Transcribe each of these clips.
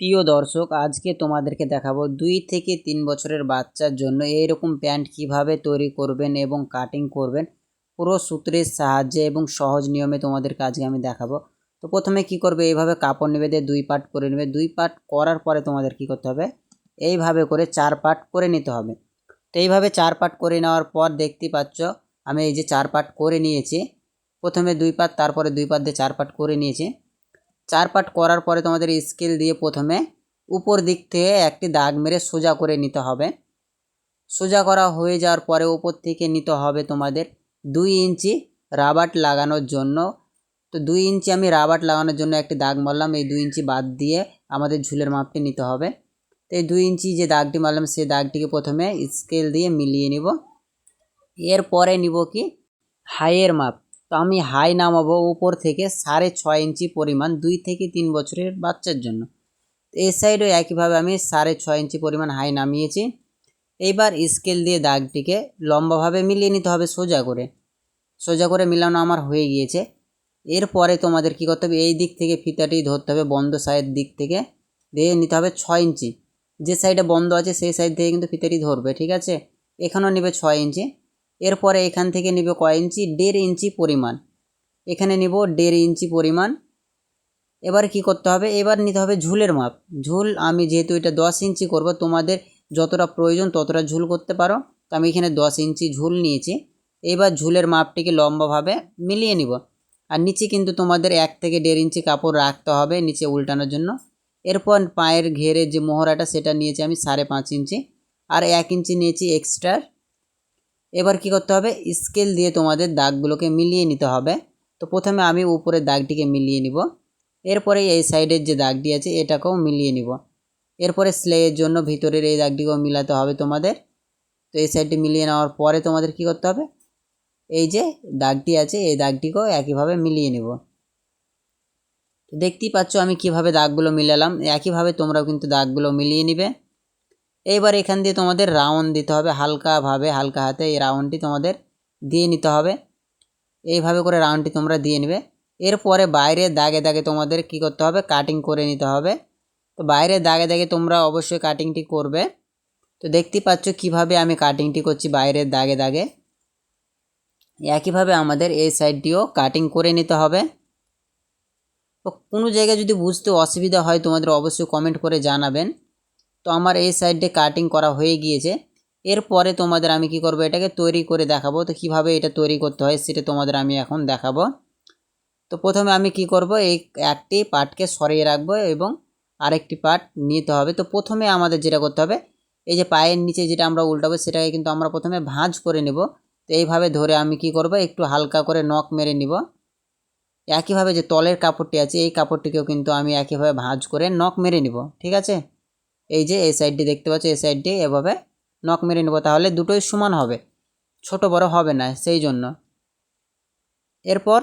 প্রিয় দর্শক, আজকে তোমাদেরকে দেখাবো দুই থেকে তিন বছরের বাচ্চার জন্য এইরকম প্যান্ট কীভাবে তৈরি করবেন এবং কাটিং করবেন। পুরো সূত্রের সাহায্যে এবং সহজ নিয়মে তোমাদেরকে আজকে আমি দেখাবো। তো প্রথমে কি করবে? এইভাবে কাপড় নেবে দিয়ে দুই পার্ট করে নেবে। দুই পার্ট করার পরে তোমাদের কি করতে হবে? এইভাবে করে চার পার্ট করে নিতে হবে। তো এইভাবে চার পার্ট করে নেওয়ার পর দেখতেই পাচ্ছ, আমি এই যে চার পার্ট করে নিয়েছি। প্রথমে দুই পার্ট তারপরে দুই পার্ট দিয়ে চার পার্ট করে নিয়েছি। চার পাট করার পরে তোমাদের স্কেল দিয়ে প্রথমে উপর দিক থেকে একটি দাগ মেরে সোজা করে নিতে হবে। সোজা করা হয়ে যাওয়ার পরে উপর থেকে নিতে হবে তোমাদের দুই ইঞ্চি রাবাট লাগানোর জন্য। তো দুই ইঞ্চি আমি রাবাট লাগানোর জন্য একটি দাগ মারলাম, এই দুই ইঞ্চি বাদ দিয়ে আমাদের ঝুলের মাপটি নিতে হবে। তো এই দুই ইঞ্চি যে দাগটি মারলাম, সেই দাগটিকে প্রথমে স্কেল দিয়ে মিলিয়ে নিব। এরপরে নিব কি? হাইয়ের মাপ। তো আমি হাই নামাবো উপর থেকে সাড়ে ছয় ইঞ্চি পরিমাণ, দুই থেকে তিন বছরের বাচ্চার জন্য। এই সাইডও একইভাবে আমি সাড়ে ছয় ইঞ্চি পরিমাণ হাই নামিয়েছি। এইবার স্কেল দিয়ে দাগটিকে লম্বাভাবে মিলিয়ে নিতে হবে সোজা করে। সোজা করে মিলানো আমার হয়ে গিয়েছে। এরপরে তোমাদের কী করতে হবে? এই দিক থেকে ফিতাটি ধরতে হবে, বন্ধ সাইড দিক থেকে। দিয়ে নিতে হবে ছয় ইঞ্চি। যে সাইডে বন্ধ আছে, সেই সাইড থেকে কিন্তু ফিতাটি ধরবে, ঠিক আছে? এখানেও নেবে ছয় ইঞ্চি। এরপরে এখান থেকে নিব কয় ইঞ্চি? দেড় ইঞ্চি পরিমাণ। এখানে নিব দেড় ইঞ্চি পরিমাণ। এবার কি করতে হবে? এবার নিতে হবে ঝুলের মাপ। ঝুল, আমি যেহেতু এটা দশ ইঞ্চি করব, তোমাদের যতটা প্রয়োজন ততটা ঝুল করতে পারো। তো আমি এখানে দশ ইঞ্চি ঝুল নিয়েছি। এবার ঝুলের মাপটিকে লম্বাভাবে মিলিয়ে নিব। আর নিচে কিন্তু তোমাদের এক থেকে দেড় ইঞ্চি কাপড় রাখতে হবে নিচে উল্টানোর জন্য। এরপর পায়ের ঘেরে যে মোহরাটা সেটা নিয়েছি আমি সাড়ে পাঁচ ইঞ্চি। আর এক ইঞ্চি নিয়েছি এক্সট্রা এবার কি করতে হবে? স্কেল দিয়ে তোমাদের দাগগুলোকে মিলিয়ে নিতে হবে। তো প্রথমে আমি উপরের দাগটিকে মিলিয়ে নিব। এরপরে এই সাইডের যে দাগটি আছে, এটাকেও মিলিয়ে নিব। এরপরে স্লেয়ের জন্য ভিতরের এই দাগটিকেও মিলাতে হবে তোমাদের। তো এই সাইডটি মিলিয়ে নেওয়ার পরে তোমাদের কি করতে হবে? এই যে দাগটি আছে, এই দাগটিকেও একইভাবে মিলিয়ে নেব। দেখতেই পাচ্ছ আমি কীভাবে দাগগুলো মিলালাম। একইভাবে তোমরাও কিন্তু দাগগুলো মিলিয়ে নিবে। এইবার এখান দিয়ে তোমাদের রাউন্ড দিতে হবে হালকাভাবে, হালকা হাতে এই রাউন্ডটি তোমাদের দিয়ে নিতে হবে। এইভাবে করে রাউন্ডটি তোমরা দিয়ে নেবে। এরপরে বাইরে দাগে দাগে তোমাদের কি করতে হবে? কাটিং করে নিতে হবে। তো বাইরে দাগে দাগে তোমরা অবশ্যই কাটিংটি করবে। তো দেখতেই পাচ্ছ কীভাবে আমি কাটিংটি করছি বাইরের দাগে দাগে। একইভাবে আমাদের এই সাইডটিও কাটিং করে নিতে হবে। তো কোনো জায়গায় যদি বুঝতে অসুবিধা হয়, তোমাদের অবশ্যই কমেন্ট করে জানাবেন। তো আমার এই সাইডে কাটিং করা হয়ে গিয়েছে। এরপরে তোমাদের আমি কি করব, এটাকে তৈরি করে দেখাবো। তো কীভাবে এটা তৈরি করতে হয় সেটা তোমাদের আমি এখন দেখাবো। তো প্রথমে আমি কি করব, এই একটি পার্টকে সরিয়ে রাখব এবং আরেকটি পার্ট নিতে হবে। তো প্রথমে আমাদের যেটা করতে হবে, এই যে পায়ের নিচে যেটা আমরা উল্টাবো সেটাকে কিন্তু আমরা প্রথমে ভাঁজ করে নেব। তো এইভাবে ধরে আমি কি করব, একটু হালকা করে নখ মেরে নিব। একইভাবে যে তলের কাপড়টি আছে, এই কাপড়টিকেও কিন্তু আমি একইভাবে ভাঁজ করে নখ মেরে নিব, ঠিক আছে? এই যে এই সাইডটি দেখতে পাচ্ছ, এই সাইডটি এভাবে নখ মেরে নেব, তাহলে দুটোই সমান হবে। ছোট বড় হবে না, সেই জন্য। এরপর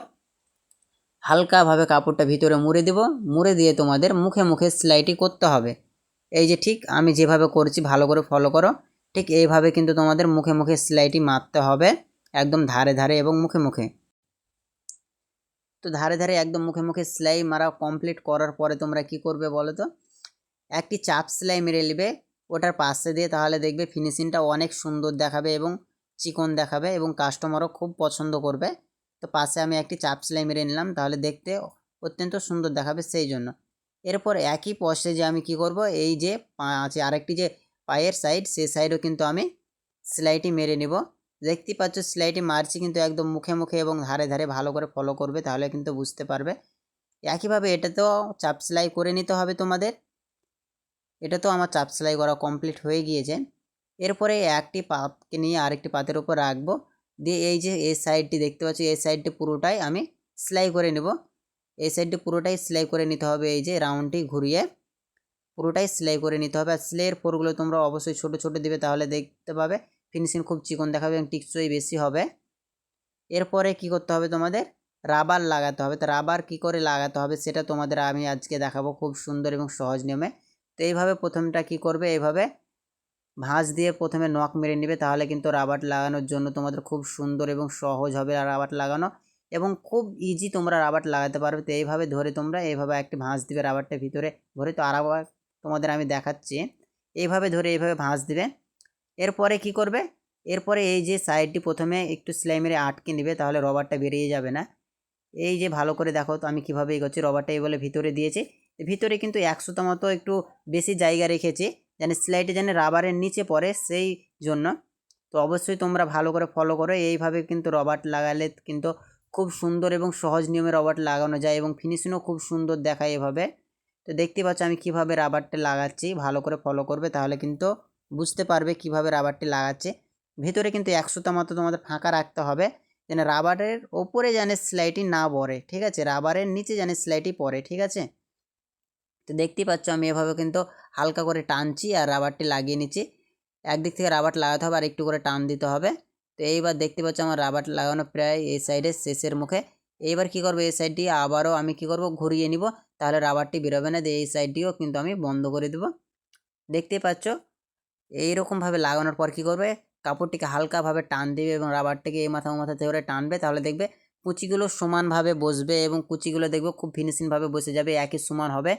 হালকাভাবে কাপড়টা ভিতরে মুড়ে দেব। মুড়ে দিয়ে তোমাদের মুখে মুখে সেলাইটি করতে হবে। এই যে ঠিক আমি যেভাবে করছি, ভালো করে ফলো করো। ঠিক এইভাবে কিন্তু তোমাদের মুখে মুখে সেলাইটি মারতে হবে একদম ধারে ধারে এবং মুখে মুখে। তো ধারে ধারে একদম মুখে মুখে সেলাই মারা কমপ্লিট করার পরে তোমরা কি করবে বলো তো? একটি চাপ সেলাই মেরে নেবে, ওটার পাশে দিয়ে তাহলে দেখবে ফিনিশিংটা অনেক সুন্দর দেখাবে এবং চিকন দেখাবে এবং কাস্টমারও খুব পছন্দ করবে। তো পাশে আমি একটি চাপ সেলাই মেরে নিলাম, তাহলে দেখতে অত্যন্ত সুন্দর দেখাবে সেই জন্য। এরপর একই পশে যে আমি কি করব? এই যে আছে আরেকটি যে পায়ের সাইড সেই সাইডও কিন্তু আমি সেলাইটি মেরে নেব। দেখতেই পাচ্ছ সেলাইটি মারছি কিন্তু একদম মুখে মুখে এবং ধারে ধারে ভালো করে ফলো করবে, তাহলে কিন্তু বুঝতে পারবে। একইভাবে এটাতেও চাপ সেলাই করে নিতে হবে তোমাদের। এটা তো আমার চাপ সেলাই করা কমপ্লিট হয়ে গিয়েছে। এরপরে একটি পাতকে নিয়ে আরেকটি পাতের উপর রাখব। দিয়ে এই যে এই সাইডটি দেখতে পাচ্ছি, এই সাইডটি পুরোটাই আমি সেলাই করে নেব। এই সাইডটি পুরোটাই সেলাই করে নিতে হবে এই যে রাউন্ডটি ঘুরিয়ে। পুরোটাই সেলাই করে নিতে হবে। আর সেলাইয়ের পরগুলো তোমরা অবশ্যই ছোট ছোট দিবে তাহলে দেখতে পাবে। ফিনিশিং খুব চিকন দেখাবে এবং টিকসই বেশি হবে। এরপরে কি করতে হবে তোমাদের? রাবার লাগাতে হবে। তো রাবার কি করে লাগাতে হবে সেটা তোমাদের আমি আজকে দেখাবো খুব সুন্দর এবং সহজ নিয়মে। এইভাবে প্রথমটা কি করবে? এইভাবে ভাঁজ দিয়ে প্রথমে নখ মেরে নেবে, তাহলে কিন্তু রাবার লাগানোর জন্য তোমাদের খুব সুন্দর এবং সহজ হবে রাবার লাগানো এবং খুব ইজি তোমরা রাবার লাগাতে পারবে। তো এইভাবে ধরে তোমরা এইভাবে একটি ভাঁজ দিবে রাবারটা ভিতরে ভরে তো আবার তোমাদের আমি দেখাচ্ছি। এইভাবে ধরে এইভাবে ভাঁজ দিবে। এরপরে কি করবে? এরপরে এই যে সাইডটি প্রথমে একটু সেলাই মেরে আটকে নেবে, তাহলে রবারটা বেরিয়ে যাবে না। এই যে ভালো করে দেখো তো আমি কীভাবে এগোচ্ছি, রবারটা এই বলে ভিতরে দিয়েছি। ভিতরে কিন্তু একশোটা মতো একটু বেশি জায়গা রেখেছি, যেন সেলাইটি যেন রাবারের নিচে পড়ে সেই জন্য। তো অবশ্যই তোমরা ভালো করে ফলো করো, এইভাবে কিন্তু রবার লাগালে কিন্তু খুব সুন্দর এবং সহজ নিয়মে রবার লাগানো যায় এবং ফিনিশিংও খুব সুন্দর দেখায় এভাবে। তো দেখতে পাচ্ছ আমি কীভাবে রাবারটা লাগাচ্ছি, ভালো করে ফলো করবে তাহলে কিন্তু বুঝতে পারবে কীভাবে রাবারটি লাগাচ্ছে। ভিতরে কিন্তু একশোটা মতো তোমাদের ফাঁকা রাখতে হবে, যেন রাবারের ওপরে যেন সেলাইটি না পড়ে, ঠিক আছে? রাবারের নিচে যেন সেলাইটি পড়ে, ঠিক আছে? তো দেখতেই পাচ্ছ আমি এভাবে কিন্তু হালকা করে টানছি আর রাবারটি লাগিয়ে নিচ্ছি। একদিক থেকে রাবার লাগাতে হবে আর একটু করে টান দিতে হবে। তো এইবার দেখতে পাচ্ছ আমার রাবার লাগানো প্রায় এই সাইডের শেষের মুখে। এইবার কি করব? এই সাইডটি আবারও আমি কি করব? ঘুরিয়ে নিব। তাহলে রাবারটি বেরোবে না। এই সাইডটিও কিন্তু আমি বন্ধ করে দেব। দেখতেই পাচ্ছ? এইরকমভাবে লাগানোর পর কি করবে? কাপড়টিকে হালকাভাবে টান দেবে এবং রাবারটিকে এই মাথা মাথা ধরে টানবে। তাহলে দেখবে কুচিগুলো সমানভাবে বসবে এবং কুচিগুলো দেখবে খুব ফিনিশিংভাবে বসে যাবে, একই সমান হবে।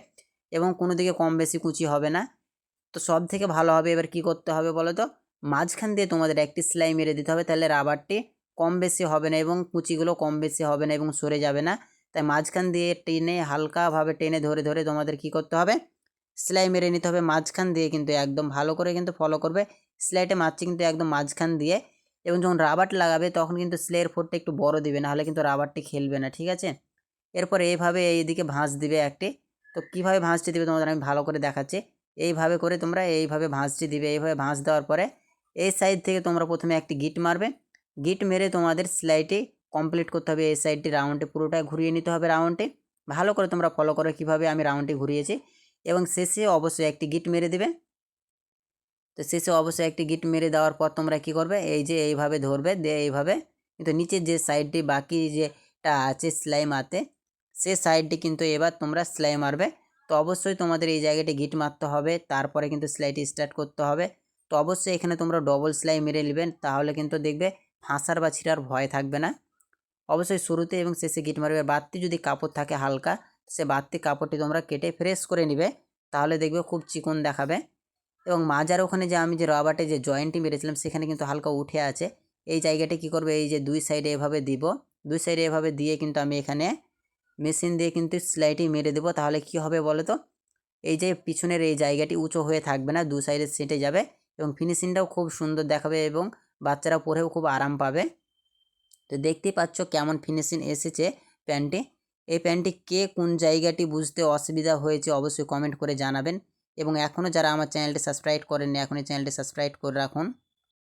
এবং কোনো দিকে কম বেশি কুচি হবে না। তো সব থেকে ভালো হবে এবার কি করতে হবে বলো তো? মাঝখান দিয়ে তোমাদের একটি সেলাই মেরে দিতে হবে, তাহলে রাবারটি কম বেশি হবে না এবং কুচিগুলো কম বেশি হবে না এবং সরে যাবে না। তাই মাঝখান দিয়ে টেনে হালকাভাবে টেনে ধরে ধরে তোমাদের কি করতে হবে? সেলাই মেরে নিতে হবে মাঝখান দিয়ে কিন্তু একদম ভালো করে কিন্তু ফলো করবে। সেলাইটা মারছি কিন্তু একদম মাঝখান দিয়ে এবং যখন রাবার লাগাবে তখন কিন্তু সেলাইয়ের ফোরটা একটু বড় দিবে, নাহলে কিন্তু রাবারটি খেলবে না, ঠিক আছে? এরপর এইভাবে এইদিকে ভাঁজ দিবে একটি। তো কীভাবে ভাঁজটি দিবে তোমাদের আমি ভালো করে দেখাচ্ছি। এইভাবে করে তোমরা এইভাবে ভাঁজটি দিবে। এইভাবে ভাঁজ দেওয়ার পরে এই সাইড থেকে তোমরা প্রথমে একটি গিট মারবে। গিট মেরে তোমাদের সেলাইটি কমপ্লিট করতে হবে। এই সাইডটি রাউন্ডে পুরোটাই ঘুরিয়ে নিতে হবে রাউন্ডে ভালো করে তোমরা ফলো করো কীভাবে আমি রাউন্ডটি ঘুরিয়েছি। এবং শেষে অবশ্যই একটি গিট মেরে দেবে। তো শেষে অবশ্যই একটি গিট মেরে দেওয়ার পর তোমরা কি করবে? এই যে এইভাবে ধরবে। দিয়ে এইভাবে কিন্তু নিচের যে সাইডটি বাকি যেটা আছে সেলাই মারতে সে সাইডটি কিন্তু এবার তোমরা সেলাই মারবে। তো অবশ্যই তোমাদের এই জায়গাটি গিট মারতে হবে, তারপরে কিন্তু সেলাইটি স্টার্ট করতে হবে। তো অবশ্যই এখানে তোমরা ডবল সেলাই মেরে নেবেন, তাহলে কিন্তু দেখবে ফাঁসার বা ছিঁড়ার ভয় থাকবে না। অবশ্যই শুরুতে এবং শেষে গিট মারবে। বাড়তি যদি কাপড় থাকে হালকা, সে বাড়তি কাপড়টি তোমরা কেটে ফ্রেশ করে নিবে, তাহলে দেখবে খুব চিকন দেখাবে। এবং মাজার ওখানে যে আমি যে রাবারটে, যে জয়েন্টটি মেরেছিলাম, সেখানে কিন্তু হালকা উঠে আছে। এই জায়গাটি কি করবে? এই যে দুই সাইডে এভাবে দিব, দুই সাইডে এভাবে দিয়ে কিন্তু আমি এখানে মেশিন দিয়ে কিন্তু সেলাইটি মেরে দেবো, তাহলে কি হবে বলো তো? এই যে পিছনের এই জায়গাটি উঁচু হয়ে থাকবে না, দু সাইডে সেটে যাবে এবং ফিনিশিংটাও খুব সুন্দর দেখাবে এবং বাচ্চারা পরেও খুব আরাম পাবে। তো দেখতেই পাচ্ছ কেমন ফিনিশিং এসেছে প্যান্টটি এই প্যান্টটি কে কোন জায়গাটি বুঝতে অসুবিধা হয়েছে অবশ্যই কমেন্ট করে জানাবেন। এবং এখনও যারা আমার চ্যানেলটি সাবস্ক্রাইব করেননি, এখনই চ্যানেলটি সাবস্ক্রাইব করে রাখুন।